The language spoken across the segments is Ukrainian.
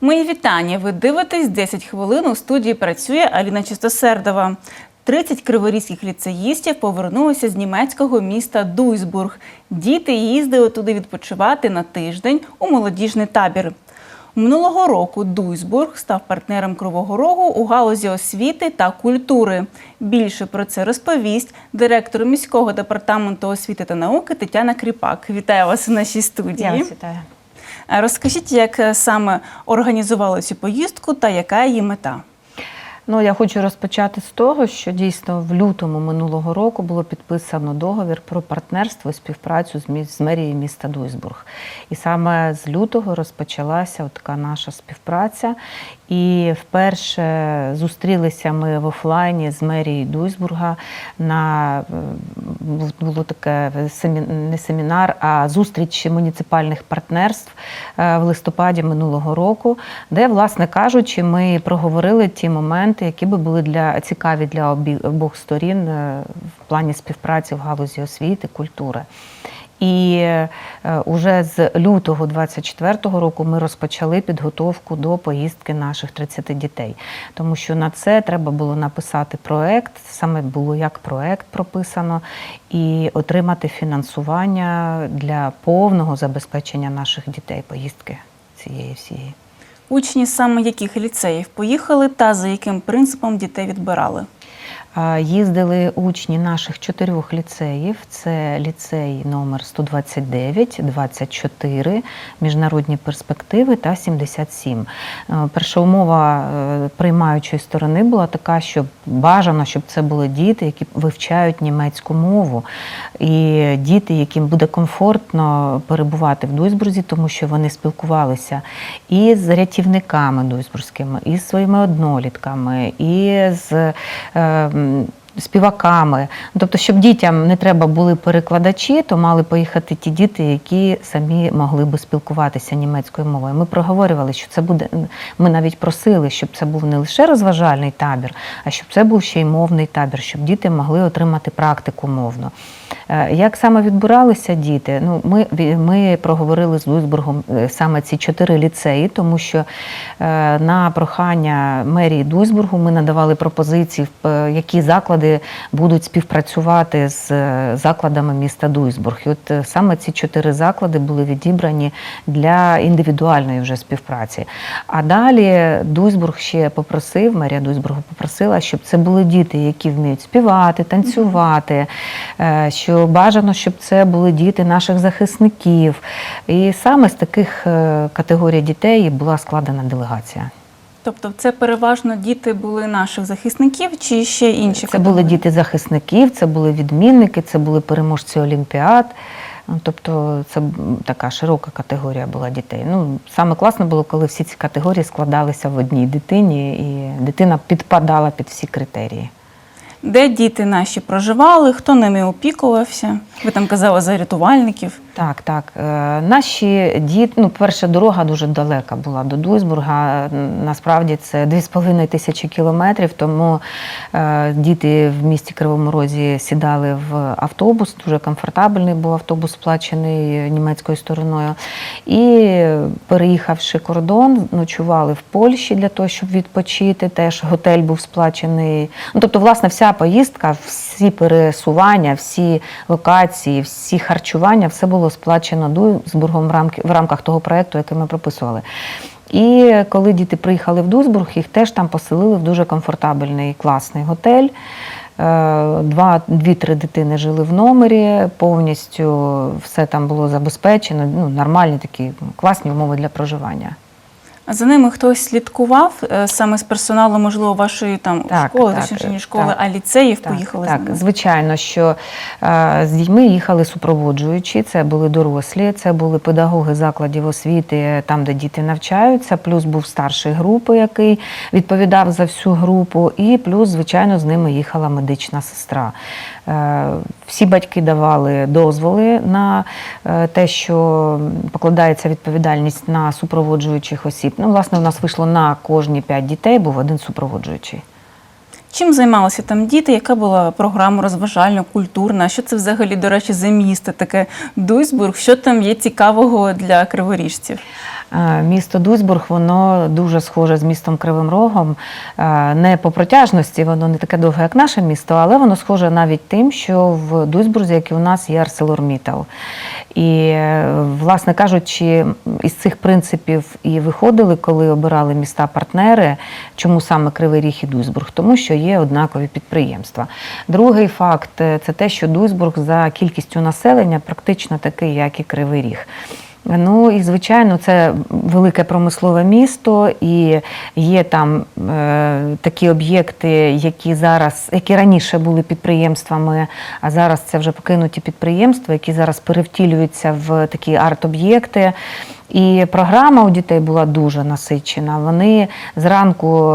Мої вітання. Ви дивитесь 10 хвилин. У студії працює Аліна Чистосердова. 30 криворізьких ліцеїстів повернулися з німецького міста Дуйсбург. Діти їздили туди відпочивати на тиждень у молодіжний табір. Минулого року Дуйсбург став партнером Кривого Рогу у галузі освіти та культури. Більше про це розповість директор міського департаменту освіти та науки Тетяна Кріпак. Вітаю вас у нашій студії. Я вас вітаю. Е, Розкажіть, як е, саме організували цю поїздку та яка її мета? Ну, я хочу розпочати з того, що дійсно в лютому минулого року було підписано договір про партнерство і співпрацю з, міс- з мерією міста Дуйсбург. І саме з лютого розпочалася така наша співпраця. І вперше зустрілися ми в офлайні з мерією Дуйсбурга на е, було таке не семінар, а зустріч муніципальних партнерств е, в листопаді минулого року, де, власне кажучи, ми проговорили ті моменти, які би були для цікаві для обох сторін е, в плані співпраці в галузі освіти, культури. І е, уже з лютого 24-го року ми розпочали підготовку до поїздки наших 30 дітей, тому що на це треба було написати проект, саме було як проект прописано, і отримати фінансування для повного забезпечення наших дітей поїздки цієї всієї. Учні саме яких ліцеїв поїхали та за яким принципом дітей відбирали? Їздили учні наших чотирьох ліцеїв: це ліцей номер 129, 24, міжнародні перспективи та 77. Е, Перша умова е, приймаючої сторони була така, щоб бажано, щоб це були діти, які вивчають німецьку мову, і діти, яким буде комфортно перебувати в Дуйсбурзі, тому що вони спілкувалися і з рятівниками дуйсбурзькими, і з своїми однолітками, і з е, м, співаками. Ну, Тобто, щоб дітям не треба були перекладачі, то мали поїхати ті діти, які самі могли би спілкуватися німецькою мовою. Ми проговорювали, що це буде. Ми навіть просили, щоб це був не лише розважальний табір, а щоб це був ще й мовний табір, щоб діти могли отримати практику мовну. Е, Як саме відбиралися діти? Ну, ми, ми проговорили з Дуйсбургом е, саме ці чотири ліцеї, тому що е, на прохання мерії Дуйсбургу ми надавали пропозиції, які заклади будуть співпрацювати з закладами міста Дуйсбург. І от саме ці чотири заклади були відібрані для індивідуальної вже співпраці. А далі Дуйсбург ще попросив, мерія Дуйсбургу попросила, щоб це були діти, які вміють співати, танцювати, що бажано, щоб це були діти наших захисників. І саме з таких е, категорій дітей була складена делегація. Тобто, це переважно діти були наших захисників чи ще інші Це були діти захисників, це були відмінники, це були переможці олімпіад. Ну, Тобто це така широка категорія була дітей. Ну, саме класно було, коли всі ці категорії складалися в одній дитині, і дитина підпадала під всі критерії. Де діти наші проживали, хто ними опікувався? Ви там казали за рятувальників. Так, так. Е, Наші діти, ну, перша дорога дуже далека була до Дуйсбурга. Насправді це 2,5 тисячі кілометрів, тому е, діти в місті Кривому Розі сідали в автобус. Дуже комфортабельний був автобус, сплачений німецькою стороною. І переїхавши кордон, ночували в Польщі для того, щоб відпочити. Теж готель був сплачений. Ну, тобто, власне, вся поїздка, всі пересування, всі локації, всі харчування, все було сплачено Дуйсбургом в рамки- в рамках того проєкту, який ми прописували. І коли діти приїхали в Дуйсбург, їх теж там поселили в дуже комфортабельний класний готель. Е, дві-три дитини жили в номері, повністю все там було забезпечено. Ну, нормальні такі класні умови для проживання. А за ними хтось слідкував е, саме з персоналу, можливо, вашої там Так, школи, так, точніше, не е, школи, так. а ліцеїв Так, поїхали так, з ними? звичайно, що е, з дітьми їхали супроводжуючі. Це були дорослі, це були педагоги закладів освіти, там, де діти навчаються. Плюс був старший групи, який відповідав за всю групу, і плюс, звичайно, з ними їхала медична сестра. Е, Всі батьки давали дозволи на е, те, що покладається відповідальність на супроводжуючих осіб. Ну, власне, у нас вийшло на кожні п'ять дітей, був один супроводжуючий. Чим займалися там діти? Яка була програма розважальна, культурна? Що це взагалі, до речі, за місто таке Дуйсбург? Що там є цікавого для криворіжців? Е, Місто Дуйсбург, воно дуже схоже з містом Кривим Рогом. Е, Не по протяжності, воно не таке довге, як наше місто, але воно схоже навіть тим, що в Дуйсбурзі, як і у нас, є ArcelorMittal. І, е, власне кажучи, із цих принципів і виходили, коли обирали міста-партнери, чому саме Кривий Ріг і Дуйсбург? Тому що є однакові підприємства. Другий факт це те, що Дуйсбург за кількістю населення практично такий, як і Кривий Ріг. Ну і звичайно, це велике промислове місто, і є там е, такі об'єкти, які зараз, які раніше були підприємствами, а зараз це вже покинуті підприємства, які зараз перевтілюються в такі арт-об'єкти. І програма у дітей була дуже насичена. Вони зранку,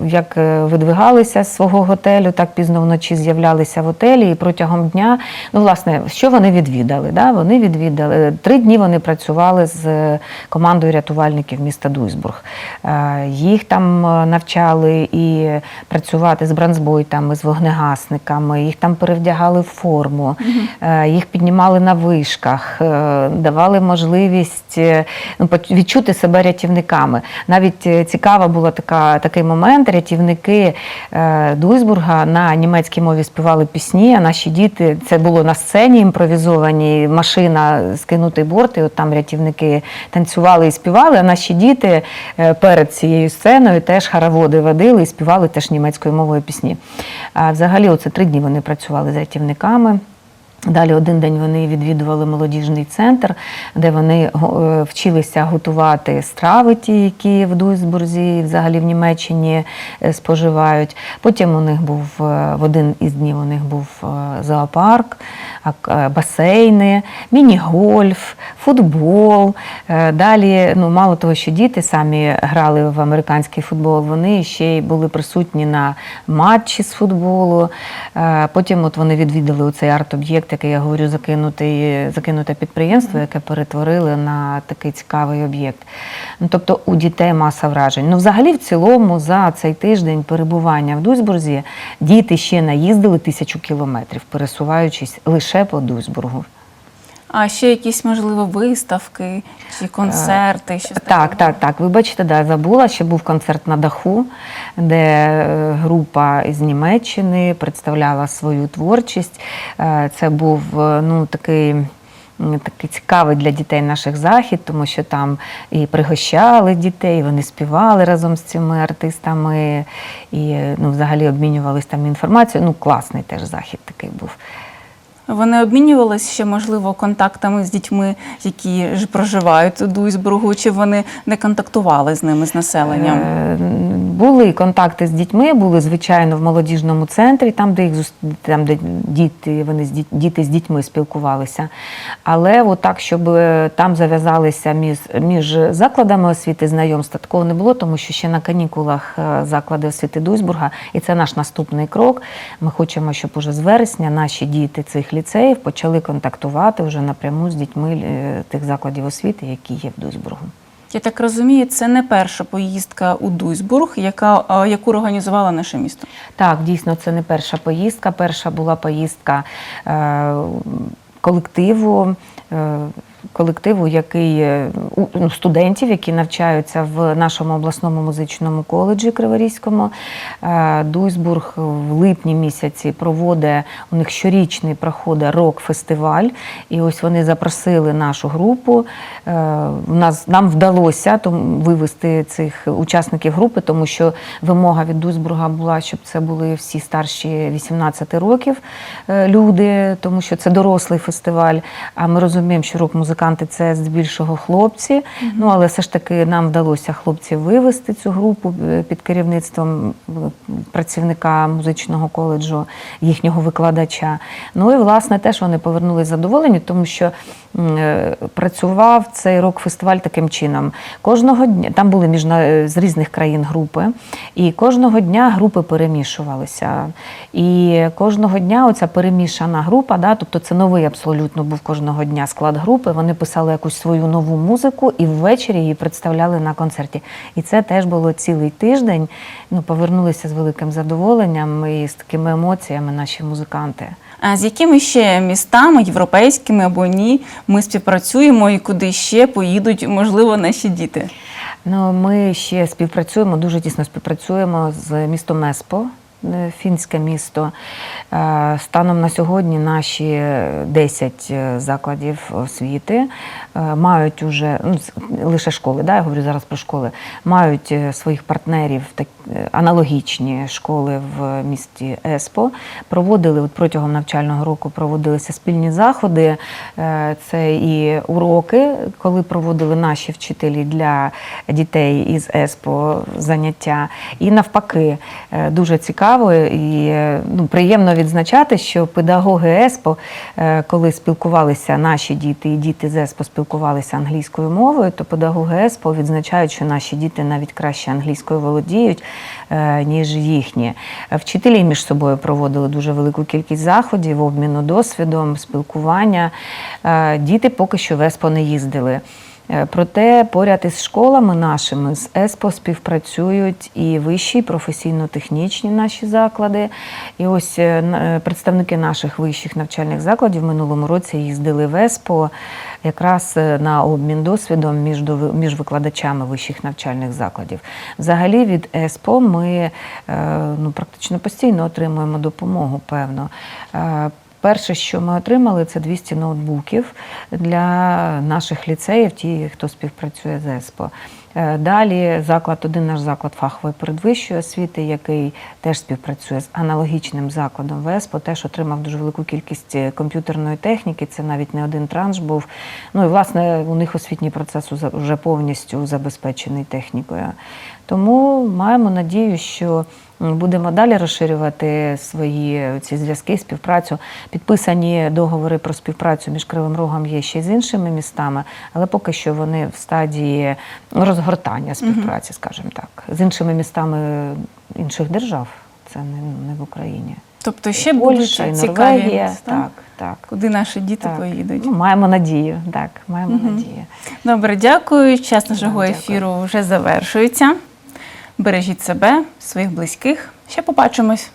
е, як е, видвигалися з свого готелю, так пізно вночі з'являлися в готелі. І протягом дня, ну власне, що вони відвідали? Да? Вони відвідали три дні. Вони працювали з е, командою рятувальників міста Дуйсбург. Е, Їх там е, навчали і працювати з бранзбойтами, з вогнегасниками. Їх там перевдягали в форму, е, їх піднімали на вишках, е, давали можливість е, відчути себе рятівниками. Навіть е, цікава була така, такий момент. Рятівники е, Дуйсбурга на німецькій мові співали пісні, а наші діти це було на сцені імпровізовані, машина скинутий борт, і от там рятівники танцювали і співали. А наші діти е, перед цією сценою теж хороводи водили і співали теж німецькою мовою пісні. А взагалі, оце три дні вони працювали з рятівниками. Далі один день вони відвідували молодіжний центр, де вони е, вчилися готувати страви, ті, які в Дуйсбурзі, взагалі в Німеччині е, споживають. Потім у них був е, в один із днів у них був зоопарк, басейни, міні-гольф, футбол. Далі, ну мало того, що діти самі грали в американський футбол, вони ще й були присутні на матчі з футболу. Потім от вони відвідали цей арт-об'єкт, який я говорю, закинутий, закинуте підприємство, яке перетворили на такий цікавий об'єкт. Ну, тобто у дітей маса вражень. Ну, взагалі, в цілому, за цей тиждень перебування в Дуйсбурзі діти ще наїздили тисячу кілометрів, пересуваючись лише по Дуйсбургу. А ще якісь, можливо, виставки чи концерти? Щось Так, так, так. Вибачте, да, забула. Ще був концерт на даху, де е, група із Німеччини представляла свою творчість. Е, Це був е, ну, такий. Такий цікавий для дітей наших захід, тому що там і пригощали дітей, вони співали разом з цими артистами, і е, ну, взагалі обмінювалися там інформацією. Ну, класний теж захід такий був. Вони обмінювалися ще, можливо, контактами з дітьми, які ж проживають у Дуйсбургу, чи вони не контактували з ними, з населенням? Е, Були контакти з дітьми, були звичайно в молодіжному центрі, там, де їх там, де діти, вони з діт- діти з дітьми спілкувалися. Але от так, щоб е, там зав'язалися між, між закладами освіти знайомства, такого не було, тому що ще на канікулах е, заклади освіти Дуйсбурга, і це наш наступний крок. Ми хочемо, щоб уже з вересня наші діти цих ліцеїв почали контактувати вже напряму з дітьми е, тих закладів освіти, які є в Дуйсбургу. Я так розумію, це не перша поїздка у Дуйсбург, яка, яку організувала наше місто. Так, дійсно, це не перша поїздка. Перша була поїздка е, колективу. Е, Колективу, який е, ну, студентів, які навчаються в нашому обласному музичному коледжі Криворізькому. Е, Дуйсбург в липні місяці проводить у них щорічний проходить рок-фестиваль. І ось вони запросили нашу групу. Е, Нас нам вдалося тому вивести цих учасників групи, тому що вимога від Дуйсбурга була, щоб це були всі старші 18 років люди, тому що це дорослий фестиваль. А ми розуміємо, що рок-музиканти це здебільшого хлопці. Ну але все ж таки нам вдалося хлопців вивести цю групу е, під керівництвом е, працівника музичного коледжу, їхнього викладача. Ну і власне теж вони повернулись задоволені, тому що е, працював цей рок-фестиваль таким чином. Кожного дня там були міжна... е, з різних країн групи, і кожного дня групи перемішувалися. І кожного дня оця перемішана група, да, тобто це новий абсолютно був кожного дня склад групи. Вони писали якусь свою нову музику і ввечері її представляли на концерті. І це теж було цілий тиждень. Ну, повернулися з великим задоволенням і з такими емоціями наші музиканти. А з якими ще містами, європейськими або ні, ми співпрацюємо і куди ще поїдуть, можливо, наші діти? Ну, ми ще співпрацюємо, дуже тісно співпрацюємо з містом Еспо. Е, Фінське місто. Е, Станом на сьогодні наші 10 закладів освіти е, мають уже ну, лише школи, да, я говорю зараз про школи, мають е, своїх партнерів, так, е, аналогічні школи в місті Еспо. Проводили от протягом навчального року проводилися спільні заходи. Е, Це і уроки, коли проводили наші вчителі для дітей із ЕСПО заняття. І навпаки, е, дуже цікаво і е, ну, приємно відзначати, що педагоги ЕСПО, е, коли спілкувалися наші діти і діти з ЕСПО спілкувалися англійською мовою, то педагоги ЕСПО відзначають, що наші діти навіть краще англійською володіють, е, ніж їхні. Вчителі між собою проводили дуже велику кількість заходів, обміну досвідом, спілкування. Діти поки що в ЕСПО не їздили. Е, Проте поряд із школами нашими з ЕСПО співпрацюють і вищі, професійно-технічні наші заклади. І ось е, е, представники наших вищих навчальних закладів в минулому році їздили в ЕСПО якраз на обмін досвідом між, між викладачами вищих навчальних закладів. Взагалі від ЕСПО ми ну, практично постійно отримуємо допомогу, певно. Перше, що ми отримали, це 200 ноутбуків для наших ліцеїв, ті, хто співпрацює з ЕСПО. Е, Далі заклад, один наш заклад фахової передвищої освіти, який теж співпрацює з аналогічним закладом в ЕСПО, теж отримав дуже велику кількість е, комп'ютерної техніки. Це навіть не один транш був. Ну і власне у них освітній процес вже повністю забезпечений технікою. Тому маємо надію, що будемо далі розширювати свої ці зв'язки, співпрацю. Підписані договори про співпрацю між Кривим Рогом є ще й з іншими містами, але поки що вони в стадії розгортання співпраці, скажімо так, з іншими містами інших держав. Це не, не в Україні. Тобто ще і цікаві міста, Так, так. куди наші діти так. поїдуть. Ну, маємо надію. Так, маємо Мгм. надію. Добре, дякую. Час нашого дякую. ефіру вже завершується. Бережіть себе, своїх близьких. Ще побачимось.